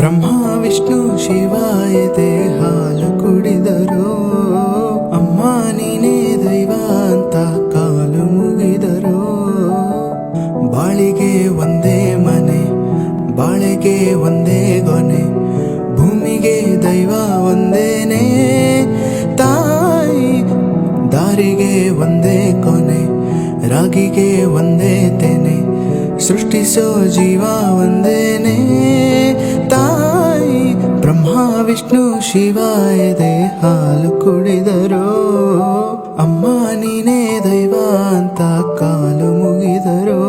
ಬ್ರಹ್ಮ, ವಿಷ್ಣು, ಶಿವಾಯ ಹಾಲು ಕುಡಿದರು. ಅಮ್ಮ, ನೀನೇ ದೈವ ಅಂತ ಕಾಲು ಮುಗಿದರು. ಬಾಳಿಗೆ ಒಂದೇ ಮನೆ, ಬಾಳಿಗೆ ಒಂದೇ ಗೊನೆ, ಭೂಮಿಗೆ ದೈವ ಒಂದೇನೆ. ತಾಯಿ, ದಾರಿಗೆ ಒಂದೇ ಕೊನೆ, ರಾಗಿಗೆ ಒಂದೇ ತೆನೆ, ಸೃಷ್ಟಿಸೋ ಜೀವ ಒಂದೇನೆ. ವಿಷ್ಣು ಶಿವಾಯದೆ ಹಾಲು ಕುಡಿದರು. ಅಮ್ಮ ನೀನೇ ದೈವ ಅಂತ ಕಾಲು ಮುಗಿದರು.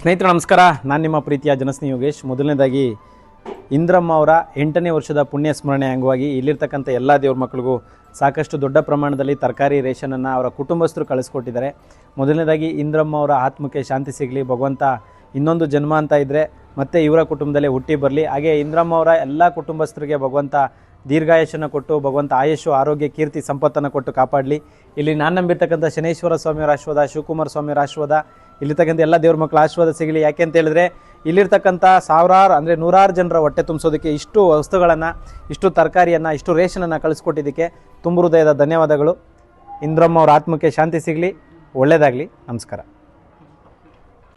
ಸ್ನೇಹಿತರು ನಮಸ್ಕಾರ. ನಾನು ನಿಮ್ಮ ಪ್ರೀತಿಯ ಜನಸ್ನಿ ಯೋಗೇಶ್. ಮೊದಲನೇದಾಗಿ ಇಂದ್ರಮ್ಮ ಅವರ ಎಂಟನೇ ವರ್ಷದ ಪುಣ್ಯ ಸ್ಮರಣೆ ಅಂಗವಾಗಿ ಇಲ್ಲಿರ್ತಕ್ಕಂಥ ಎಲ್ಲ ದೇವ್ರ ಮಕ್ಕಳಿಗೂ ಸಾಕಷ್ಟು ದೊಡ್ಡ ಪ್ರಮಾಣದಲ್ಲಿ ತರಕಾರಿ ರೇಷನನ್ನು ಅವರ ಕುಟುಂಬಸ್ಥರು ಕಳಿಸ್ಕೊಟ್ಟಿದ್ದಾರೆ. ಮೊದಲನೇದಾಗಿ ಇಂದ್ರಮ್ಮ ಅವರ ಆತ್ಮಕ್ಕೆ ಶಾಂತಿ ಸಿಗಲಿ. ಭಗವಂತ ಇನ್ನೊಂದು ಜನ್ಮ ಅಂತ ಇದ್ದರೆ ಮತ್ತೆ ಇವರ ಕುಟುಂಬದಲ್ಲೇ ಹುಟ್ಟಿ ಬರಲಿ. ಹಾಗೆ ಇಂದ್ರಮ್ಮ ಅವರ ಎಲ್ಲ ಕುಟುಂಬಸ್ಥರಿಗೆ ಭಗವಂತ ದೀರ್ಘಾಯುಷನ್ನು ಕೊಟ್ಟು, ಭಗವಂತ ಆಯುಷು ಆರೋಗ್ಯ, ಕೀರ್ತಿ, ಸಂಪತ್ತನ್ನು ಕೊಟ್ಟು ಕಾಪಾಡಲಿ. ಇಲ್ಲಿ ನಾನು ನಂಬಿರ್ತಕ್ಕಂಥ ಶನೇಶ್ವರ ಸ್ವಾಮಿಯವರ ಆಶ್ವಾದ ಶಿವಕುಮಾರ ಸ್ವಾಮಿಯವರ ಆಶ್ವಾದ ಇಲ್ಲಿರ್ತಕ್ಕಂಥ ಎಲ್ಲ ದೇವ್ರ ಮಕ್ಕಳ ಆಶೀರ್ವಾದ ಸಿಗಲಿ. ಯಾಕೆ ಅಂತ ಹೇಳಿದ್ರೆ, ಇಲ್ಲಿರ್ತಕ್ಕಂಥ ಸಾವಿರಾರು ಅಂದರೆ ನೂರಾರು ಜನರ ಹೊಟ್ಟೆ ತುಂಬಿಸೋದಕ್ಕೆ ಇಷ್ಟು ವಸ್ತುಗಳನ್ನು, ಇಷ್ಟು ತರಕಾರಿಯನ್ನು, ಇಷ್ಟು ರೇಷನನ್ನು ಕಳಿಸ್ಕೊಟ್ಟಿದ್ದಕ್ಕೆ ತುಂಬ ಹೃದಯದ ಧನ್ಯವಾದಗಳು. ಇಂದ್ರಮ್ಮ ಅವ್ರ ಆತ್ಮಕ್ಕೆ ಶಾಂತಿ ಸಿಗಲಿ. ಒಳ್ಳೆಯದಾಗಲಿ ನಮಸ್ಕಾರ.